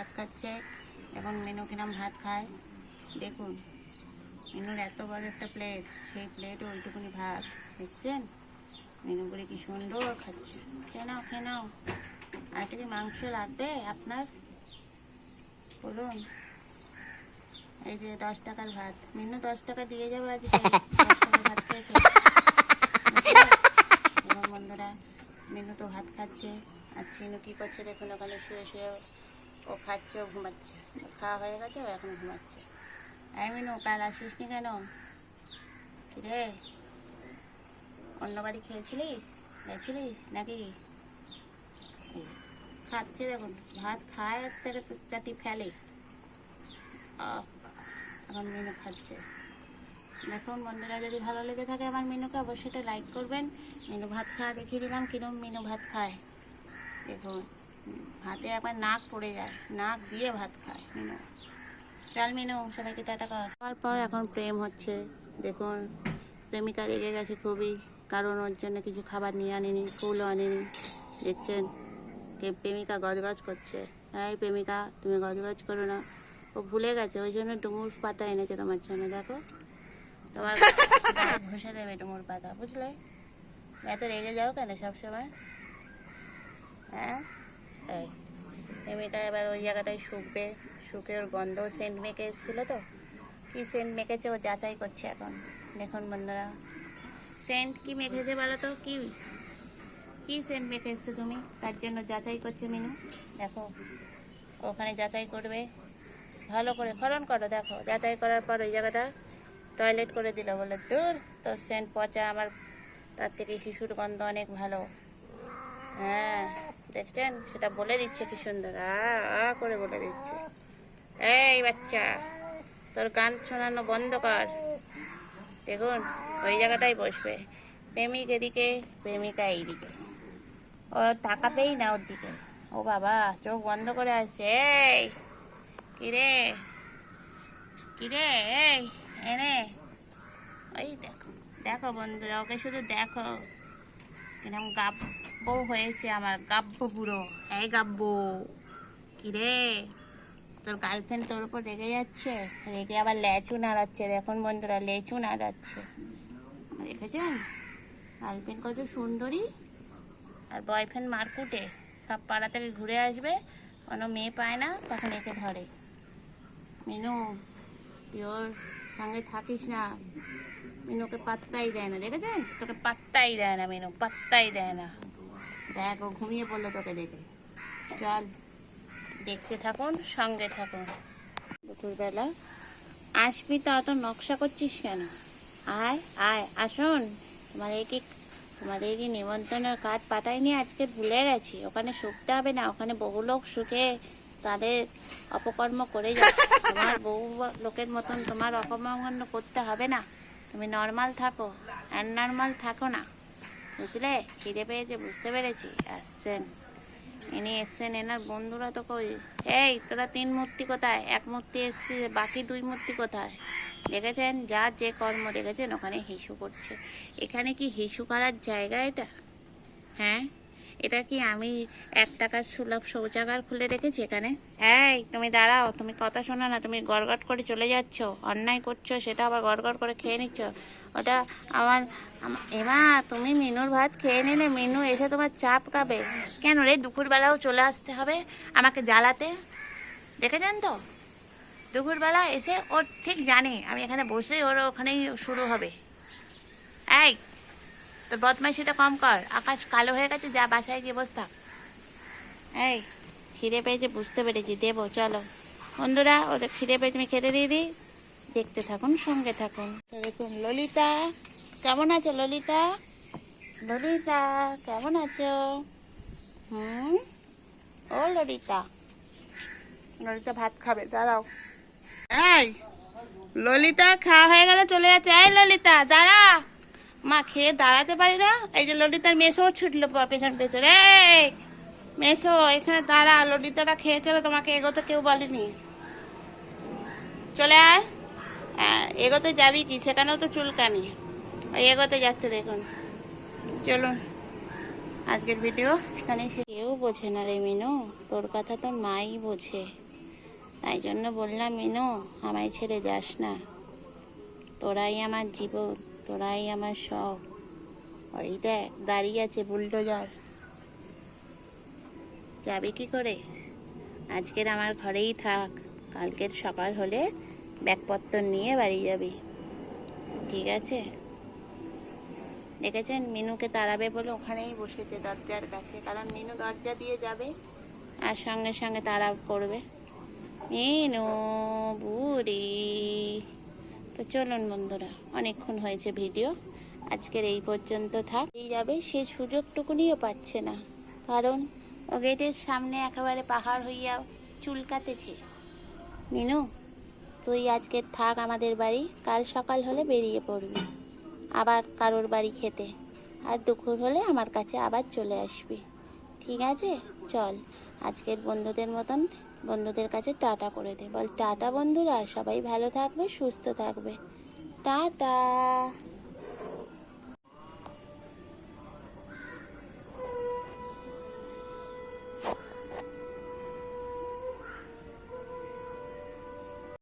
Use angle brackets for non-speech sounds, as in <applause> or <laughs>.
ভাত খাচ্ছে এবং মেনু কিরম ভাত খায়। দেখুন, মেনুর এত বড় একটা প্লেট সেই প্লেটে ওইটুকুনি ভাত, দেখছেন? মেনু করে কি সুন্দর খাচ্ছে। খেয়ে নাও, খেয়ে আর কি মাংস লাগবে আপনার? বলুন। এই যে দশ টাকার ভাত। মেনু দশ টাকা দিয়ে যাব আজকে। দশ টাকার ভাত খেয়েছো? বন্ধুরা, মেনু তো ভাত খাচ্ছে। আর চিনু কী করছে দেখুন, ওখানে শুয়ে শুয়ে ও খাচ্ছে, ও ঘুমাচ্ছে। খাওয়া হয়ে গেছে, ও এখন ঘুমাচ্ছে। এই মিনু, কাল আসিস নি কেন? রে অন্য বাড়ি খেয়েছিলিস? গেছিলিস নাকি? খাচ্ছে দেখুন, ভাত খায় আর থেকে তো চাটি ফেলে। এখন মেনু খাচ্ছে। দেখুন বন্ধুরা, যদি ভালো লেগে থাকে আমার মিনুকে, অবশ্যই এটা লাইক করবেন। মিনু ভাত খাওয়া দেখিয়ে দিলাম, কিরম মিনু ভাত খায়। দেখুন। ভাতে আবার নাক পড়ে যায়, নাক দিয়ে ভাত খায় মেনু চল মেনু, সবাইকে টাটা কর। তারপর এখন প্রেম হচ্ছে, দেখুন, প্রেমিকা রেগে গেছে খুবই, কারণ ওর জন্য কিছু খাবার নিয়ে আনেনি, ফুলও আনেনি, দেখছেন প্রেমিকা গজগজ করছে। এই প্রেমিকা, তুমি গজগজ করো না, ও ভুলে গেছে, ওই জন্য ডুমুর পাতা এনেছে তোমার জন্য, দেখো। তোমার <laughs> ঘষে দেবে ডুমুর পাতা, বুঝলে? এত রেগে যাও কেন সবসময়? হ্যাঁ? এই প্রেমিকা এবার ওই জায়গাটায় শুকবে, শুকে ওর গন্ধ। সেন্ট মেখে এসেছিল তো? কি সেন্ট মেখেছে ও যাচাই করছে এখন। দেখুন বন্ধুরা সেন্ট কি মেখেছে বলো তো? কি কি সেন্ট মেখে এসছো তুমি? তার জন্য যাচাই করছ মিনু। দেখো, ওখানে যাচাই করবে। ভালো করে খরণ করো, দেখো। যাচাই করার পর ওই জায়গাটা টয়লেট করে দিল বলে, দূর, তোর সেন্ট পচা। আমার, তার থেকে শিশুর গন্ধ অনেক ভালো। হ্যাঁ। দেখছেন? সেটা বলে দিচ্ছে কি সুন্দর। আ করে বলে দিচ্ছে। এই বাচ্চা, তোর গান শোনানো বন্ধ কর। দেখুন, ওই জায়গাটাই বসবে। প্রেমিক এদিকে, প্রেমিকা এইদিকে। ও তাকাতেই না ওর দিকে। ও বাবা, চোখ বন্ধ করে আছে। এই কিরে কিরে এই, এনে। ওই দেখো দেখো বন্ধুরা, ওকে শুধু দেখো। কিরম গাব্ব হয়েছে আমার, গাব্ব পুরো। এই গাব্ব। কিরে? তোর গার্লফ্রেন্ড তোর উপর রেগে যাচ্ছে? রেগে আবার লেচু নাড়াচ্ছে। দেখুন বন্ধুরা, লেচু নাড়াচ্ছে। দেখেছেন? গার্লফ্রেন্ড কত সুন্দরী। আর বয়ফ্রেন্ড মারকুটে। সব পাড়া থেকে ঘুরে আসবে। কোনো মেয়ে পায় না, তখন একে ধরে। মিনু, তুই ওর সঙ্গে থাকিস না। মিনুকে পাত্তাই দেয় না, দেখেছেন? তোকে পাত্তাই দেয় না মিনু, পাত্তাই দেয় না। দেখ, ও ঘুমিয়ে পড়ল তোকে দেখে। চল, দেখতে থাকুন, সঙ্গে থাকুন। দুপুরবেলা, আসবি তো অত নকশা করছিস কেন? আয় আয়, আসুন। তোমাদেরকে তোমাদেরকে নিমন্ত্রণের কার্ড পাঠাইনি, আজকে ভুলে গেছি। ওখানে শুকতে হবে না, ওখানে বহু লোক শুকে তাদের অপকর্ম করে যাবে। তোমার বহু লোকের মতন তোমার অপকর্ম করতে হবে না। তুমি নর্মাল থাকো নর্মাল থাকো না। বুঝলে? খিদে পেয়েছে, বুঝতে পেরেছি। আসছেন ইনি এসছেন, এনার বন্ধুরা তো কই? এই, তোরা তিন মূর্তি কোথায়? এক মূর্তি এসছে, বাকি দুই মূর্তি কোথায়? দেখেছেন? যা যে কর্ম দেখেছেন, ওখানে হিসু করছে। এখানে কি হিসু করার জায়গা এটা? হ্যাঁ? এটা কি আমি এক টাকার সুলভ শৌচাগার খুলে রেখেছি এখানে? এই, তুমি দাঁড়াও, তুমি কথা শোনো না, তুমি গড়গড় করে চলে যাচ্ছ, অন্যায় করছ, সেটা আবার গড়গড় করে খেয়ে নিচ্ছ। ওটা আমার, আমা- এমা, তুমি মিনুর ভাত খেয়ে নিলে, মিনু এসে তোমার চাপ খাবে। কেন রে, দুপুরবেলাও চলে আসতে হবে আমাকে জ্বালাতে? দেখেছেন তো? দুপুরবেলা এসে ওর ঠিক জানে, আমি এখানে বসলেই ওর ওখানেই শুরু হবে। এই তোর বদমাইশিটা কম কর। আকাশ কালো হয়ে গেছে, যা বাসায় গিয়ে বস এই, খিদে পেয়েছে, বুঝতে পেরেছি। দেবো, চলো। বন্ধুরা ওদের খিদে পেয়ে তুমি খেতে দিয়ে দিই। দেখতে থাকুন, সঙ্গে থাকুন। দেখুন, ললিতা, কেমন আছো ললিতা? ললিতা, কেমন আছো? হুম? ও ললিতা। ললিতা ভাত খাবে, দাঁড়াও। এই, ললিতা, খাওয়া হয়ে গেলে চলে যাচ্ছে। এই ললিতা দাঁড়া মা খেয়ে দাঁড়াতে পারি না? এই যে ললিতার মেসো ছুটলো পেছন পেছন। এই মেসো এখানে দাঁড়া ললিতাটা খেয়েছিল তোমাকে এগোতে কেউ বলেনি। চলে আয়। হ্যাঁ, এগোতে যাবি কি? সেখানেও তো চুলকানি। ওই এগোতে যাচ্ছে দেখুন। চলুন আজকের ভিডিও এখানে কেউ বোঝে না রে মিনু তোর কথা তো মাই বোঝে। তাই জন্য বললাম মিনু আমায় ছেড়ে যাস না। তোরাই আমার জীবন, তোরাই আমার সব ওই দেখ, দাঁড়িয়ে আছে বুলডোজার। যাবে কি করে? আজকের আমার ঘরেই থাক। কালকের সকাল হলে ব্যাগপত্র নিয়ে বাড়ি যাবি। ঠিক আছে? দেখেছেন? মিনুকে তাড়াবে বলে ওখানেই বসেছে দরজার কাছে। কারণ মিনু দরজা দিয়ে যাবে আর সঙ্গে সঙ্গে তাড়া করবে। মিনু বুড়ি। তো চলুন বন্ধুরা, অনেকক্ষণ হয়েছে ভিডিও। আজকের এই পর্যন্ত থাক। এই যাবে, সে সুযোগটুকুনিও পাচ্ছে না। কারণ ও গেটের সামনে একেবারে পাহাড় হইয়া চুলকাতেছে। মিনু, তুই আজকে থাক আমাদের বাড়ি। কাল সকাল হলে বেরিয়ে পড়বি। আবার কারোর বাড়ি খেতে। আর দুপুর হলে আমার কাছে আবার চলে আসবি। ঠিক আছে? চল, আজকের বন্ধুদের মতন বন্ধুদের কাছে টাটা করে দে। বল টাটা বন্ধুরা সবাই ভালো থাকবে সুস্থ থাকবে। টাটা।